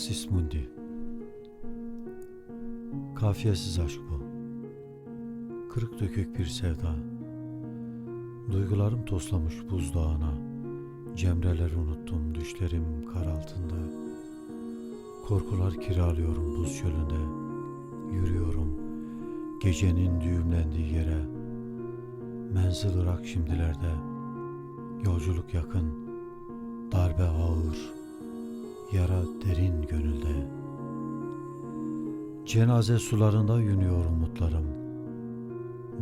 Aksis Mundi. Kafiyesiz aşk bu. Kırık dökük bir sevda. Duygularım toslamış buzdağına. Cemreler unuttum düşlerim kar altında. Korkular kiralıyorum buz çölünde. Yürüyorum gecenin düğümlendiği yere. Menzil Irak şimdilerde. Yolculuk yakın Darbe ağır Yara derin gönülde. Cenaze sularında yünüyor umutlarım.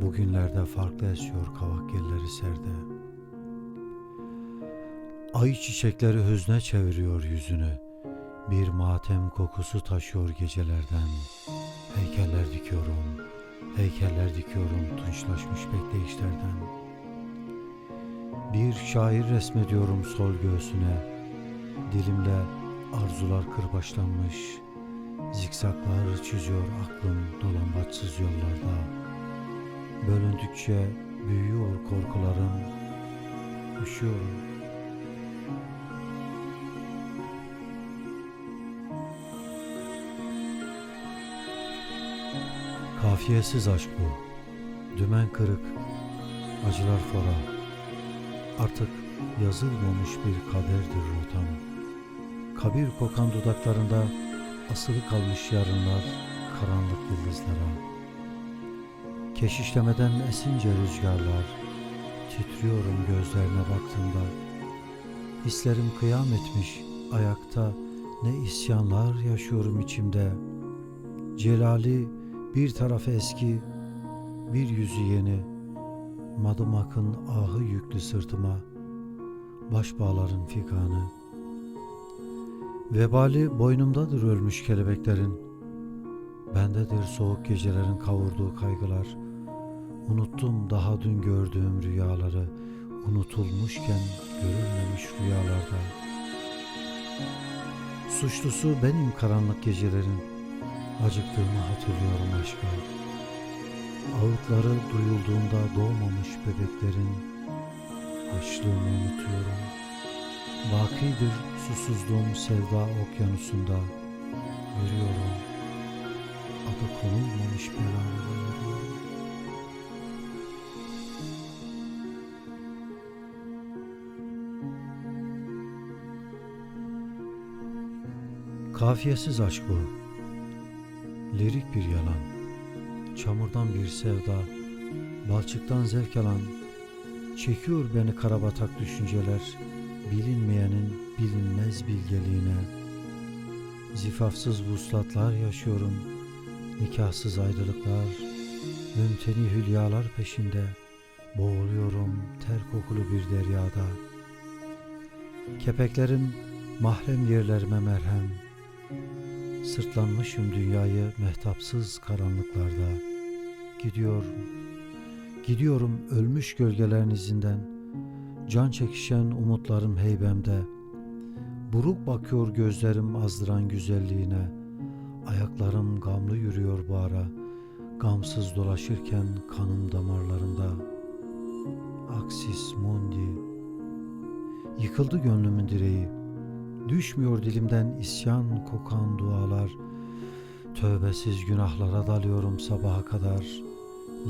Bugünlerde farklı esiyor kavak yelleri serde. Ay çiçekleri hüzne çeviriyor yüzünü. Bir matem kokusu taşıyor gecelerden. Heykeller dikiyorum Heykeller dikiyorum tunçlaşmış bekleyişlerden. Bir şair resmediyorum sol göğsüne. Dilimle arzular kırbaçlanmış Zikzaklar çiziyor aklım dolambaçsız yollarda. Bölündükçe büyüyor korkularım Üşüyorum. Kafiyesiz aşk bu Dümen kırık Acılar fora. Artık yazılmamış bir kaderdir rotam Kabir kokan dudaklarında asılı kalmış yarınlar karanlık yıldızlara. Keşişlemeden esince rüzgarlar, titriyorum gözlerine baktığımda. Hislerim kıyam etmiş ayakta, ne isyanlar yaşıyorum içimde. Celali bir tarafı eski, bir yüzü yeni. Madımakın ahı yüklü sırtıma, baş bağların figanı. Vebali boynumdadır ölmüş kelebeklerin. Bendedir soğuk gecelerin kavurduğu kaygılar. Unuttum daha dün gördüğüm rüyaları. Unutulmuşken görülmemiş rüyalarda. Suçlusu benim karanlık gecelerin. Acıktığımı hatırlıyorum aşka. Ağıtları duyulduğunda doğmamış bebeklerin. Açlığımı unutuyorum. Bakidir susuzluğum sevda okyanusunda. Yürüyorum Adı konulmamış belanı yürüyorum Kafiyesiz aşk bu. Lirik bir yalan. Çamurdan bir sevda. Balçıktan zevk alan. Çekiyor beni karabatak düşünceler bilinmeyenin bilinmez bilgeliğine. Zifafsız vuslatlar yaşıyorum nikahsız ayrılıklar mümteni hülyalar peşinde boğuluyorum ter kokulu bir deryada. Kepeklerim mahrem yerlerime merhem sırtlanmışım dünyayı mehtapsız karanlıklarda. Gidiyorum gidiyorum ölmüş gölgelerin izinden Can çekişen umutlarım heybemde. Buruk bakıyor gözlerim azdıran güzelliğine. Ayaklarım gamlı yürüyor bu ara Gamsız dolaşırken kanım damarlarında. Aksis mundi. Yıkıldı gönlümün direği. Düşmüyor dilimden isyan kokan dualar. Tövbesiz günahlara dalıyorum sabaha kadar.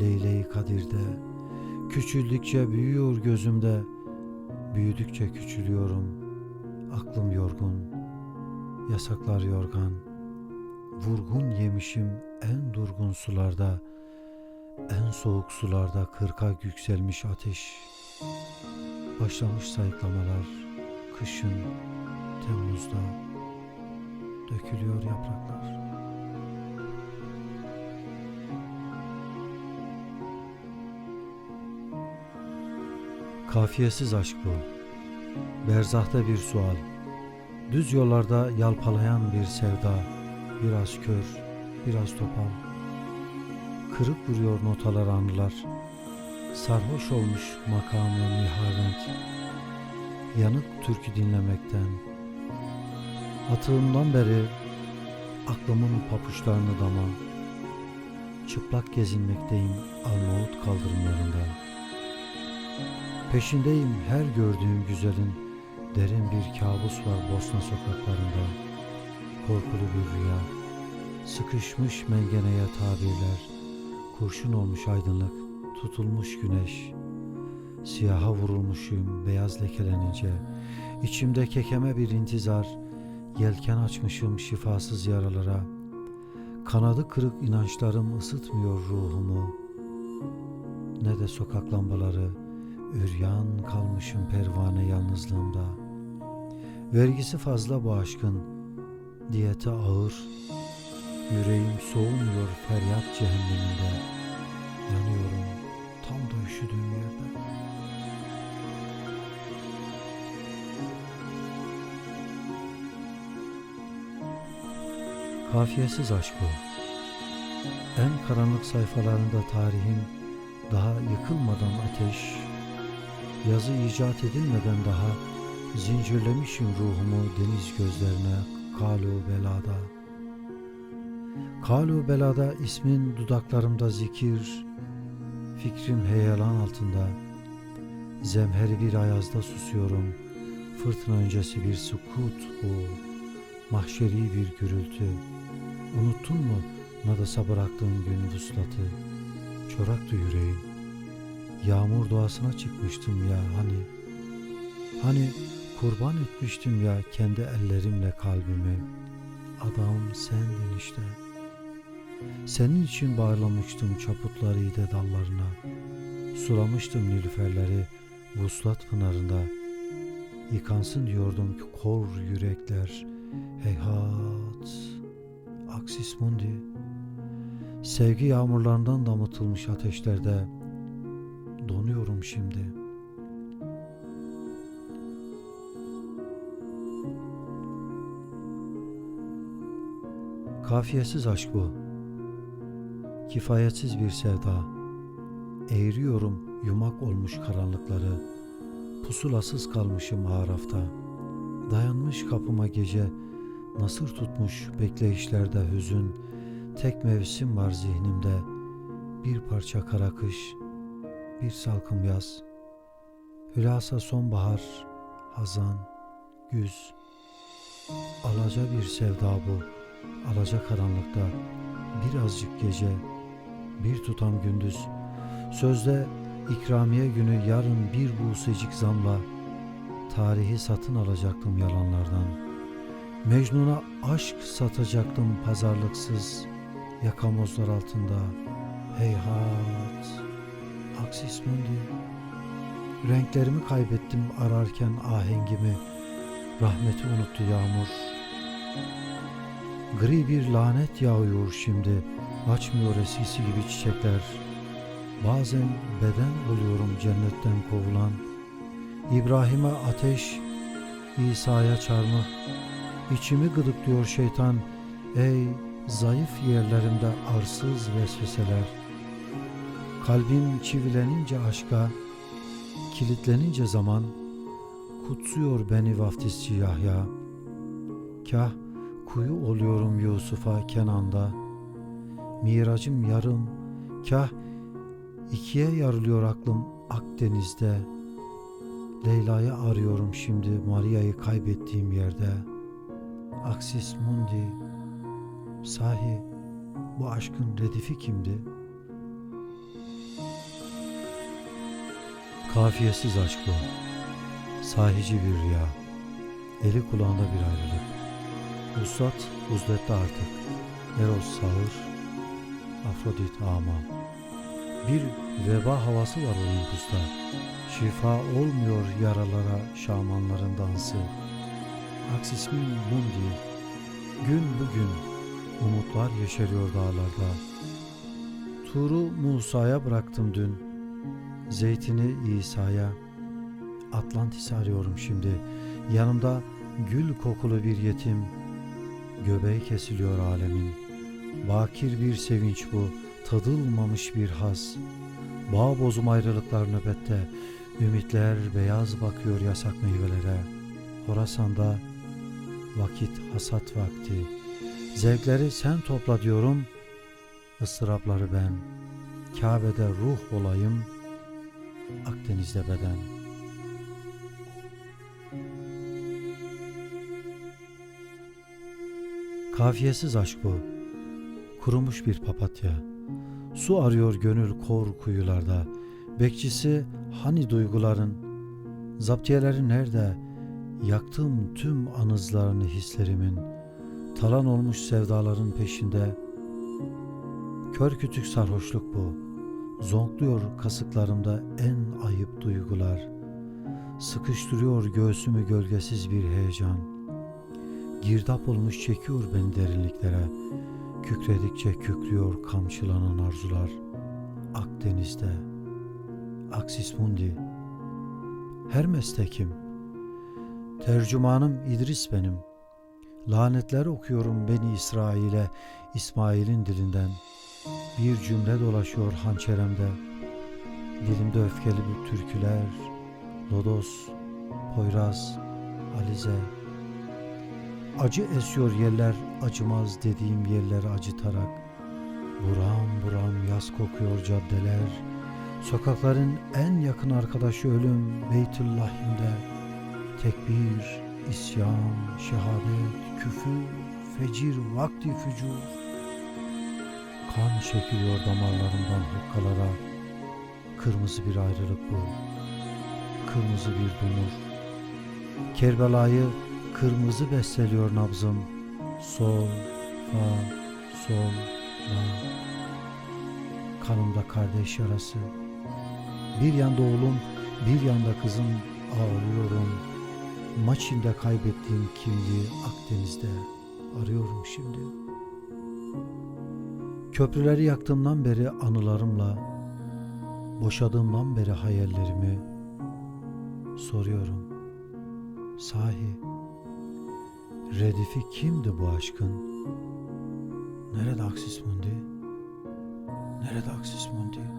Leyle-i Kadir'de. Küçüldükçe büyüyor gözümde Büyüdükçe küçülüyorum, aklım yorgun, yasaklar yorgan, vurgun yemişim en durgun sularda, en soğuk sularda kırka yükselmiş ateş, başlamış sayıklamalar, kışın, Temmuz'da, dökülüyor yapraklar. Kafiyesiz aşk bu. Berzahta bir sual. Düz yollarda yalpalayan bir sevda. Biraz kör, biraz topal. Kırık vuruyor notalar anılar. Sarhoş olmuş makamı nihavent. Yanık türkü dinlemekten. Atığımdan beri aklımın papuçlarını dama. Çıplak gezinmekteyim Arnavut kaldırımlarında. Peşindeyim her gördüğüm güzelin Derin bir kabus var Bosna sokaklarında korkulu bir rüya. Sıkışmış mengeneye tabirler. Kurşun olmuş aydınlık, tutulmuş güneş. Siyaha vurulmuşum beyaz lekelenince. İçimde kekeme bir intizar. Yelken açmışım şifasız yaralara. Kanadı kırık inançlarım ısıtmıyor ruhumu. Ne de sokak lambaları, üryan kalmışım pervane yalnızlığımda. Vergisi fazla bu aşkın, diyeti ağır. Yüreğim soğumuyor feryat cehenneminde. Yanıyorum tam da üşüdüğüm yerde. Kafiyesiz aşk bu. En karanlık sayfalarında tarihin daha yıkılmadan ateş, yazı icat edilmeden daha zincirlemişim ruhumu deniz gözlerine kalu belada. Kalu belada ismin dudaklarımda zikir, fikrim heyelan altında. Zemheri bir ayazda susuyorum, fırtına öncesi bir sukut bu, mahşeri bir gürültü. Unuttun mu Nadas'a bıraktığın gün vuslatı? Çoraktı yüreğim. Yağmur doğasına çıkmıştım ya hani. Hani kurban etmiştim ya kendi ellerimle kalbimi. Adam sendin işte. Senin için bağlamıştım çaputları de dallarına. Sulamıştım nilüferleri vuslat pınarında. Yıkansın diyordum ki kor yürekler. Heyhat. Aksis mundi. Sevgi yağmurlarından damıtılmış ateşlerde donuyorum şimdi. Kafiyesiz aşk bu. Kifayetsiz bir sevda. Eğriyorum yumak olmuş karanlıkları. Pusulasız kalmışım arafta. Dayanmış kapıma gece nasır tutmuş bekleyişlerde hüzün. Tek mevsim var zihnimde. Bir parça kara kış, bir salkım yaz. Hülasa sonbahar, hazan, güz. Alaca bir sevda bu, alaca karanlıkta. Birazcık gece, bir tutam gündüz. Sözde ikramiye günü yarın bir buğsecik zamla tarihi satın alacaktım yalanlardan. Mecnun'a aşk satacaktım pazarlıksız yakamozlar altında. Heyhat, aksis mundi. Renklerimi kaybettim ararken ahengimi. Rahmeti unuttu yağmur. Gri bir lanet yağıyor şimdi. Açmıyor eskisi gibi çiçekler. Bazen beden oluyorum cennetten kovulan. İbrahim'e ateş, İsa'ya çarmıh. İçimi gıdıklıyor şeytan. Ey zayıf yerlerimde arsız vesveseler. Kalbim çivilenince aşka, kilitlenince zaman, kutsuyor beni vaftizci Yahya. Kah kuyu oluyorum Yusuf'a Kenan'da. Miracım yarım, kah ikiye yarılıyor aklım Akdeniz'de. Leyla'yı arıyorum şimdi Maria'yı kaybettiğim yerde. Aksis mundi, sahi bu aşkın redifi kimdi? Kafiyesiz aşk bu, sahici bir rüya, eli kulağında bir ayrılık. Vuslat uzlette artık, Eros sağır, Afrodit ama. Bir veba havası var Olympus'ta. Şifa olmuyor yaralara şamanların dansı. Aksismin mundi. Gün bugün umutlar yeşeriyor dağlarda. Turu Musa'ya bıraktım dün. Zeytini İsa'ya. Atlantis arıyorum şimdi. Yanımda gül kokulu bir yetim. Göbeği kesiliyor alemin. Bakir bir sevinç bu tadılmamış bir haz. Bağ bozum ayrılıklar nöbette, ümitler beyaz bakıyor yasak meyvelere. Horasan'da vakit hasat vakti. Zevkleri sen topla diyorum, ıstırapları ben. Kabe'de ruh olayım, Akdeniz'de beden.'' Kafiyesiz aşk bu. Kurumuş bir papatya. Su arıyor gönül kor kuyularda. Bekçisi hani duyguların? Zaptiyeleri nerede? Yaktım tüm anızlarını hislerimin. Talan olmuş sevdaların peşinde. Kör kütük sarhoşluk bu. Zonkluyor kasıklarımda en ayıp duygular. Sıkıştırıyor göğsümü gölgesiz bir heyecan. Girdap olmuş çekiyor beni derinliklere. Kükredikçe kükrüyor kamçılanan arzular. Akdeniz'de. Aksis Mundi. Her meslekim. Tercümanım İdris benim. Lanetler okuyorum beni İsrail'e, İsmail'in dilinden. Bir cümle dolaşıyor hançeremde. Dilimde öfkeli bir türküler. Lodos, Poyraz, Alize. Acı esiyor yerler acımaz dediğim yerleri acıtarak. Buram buram yaz kokuyor caddeler. Sokakların en yakın arkadaşı ölüm Beytüllahim'de. Tekbir, isyan, şehadet, küfür, fecir, vakti fücur. Kan çekiliyor damarlarımdan hukkalara. Kırmızı bir ayrılık bu. Kırmızı bir dumur. Kerbela'yı kırmızı besteliyor nabzım. Sol, fa, sol, la. Kanımda kardeş yarası. Bir yanda oğlum, bir yanda kızım ağlıyorum. Maçinde kaybettiğim kimliği Akdeniz'de arıyorum şimdi. Köprüleri yaktığımdan beri anılarımla, boşadığımdan beri hayallerimi soruyorum. Sahi, redifi kimdi bu aşkın? Nerede Aksis Mundi? Nerede Aksis Mundi?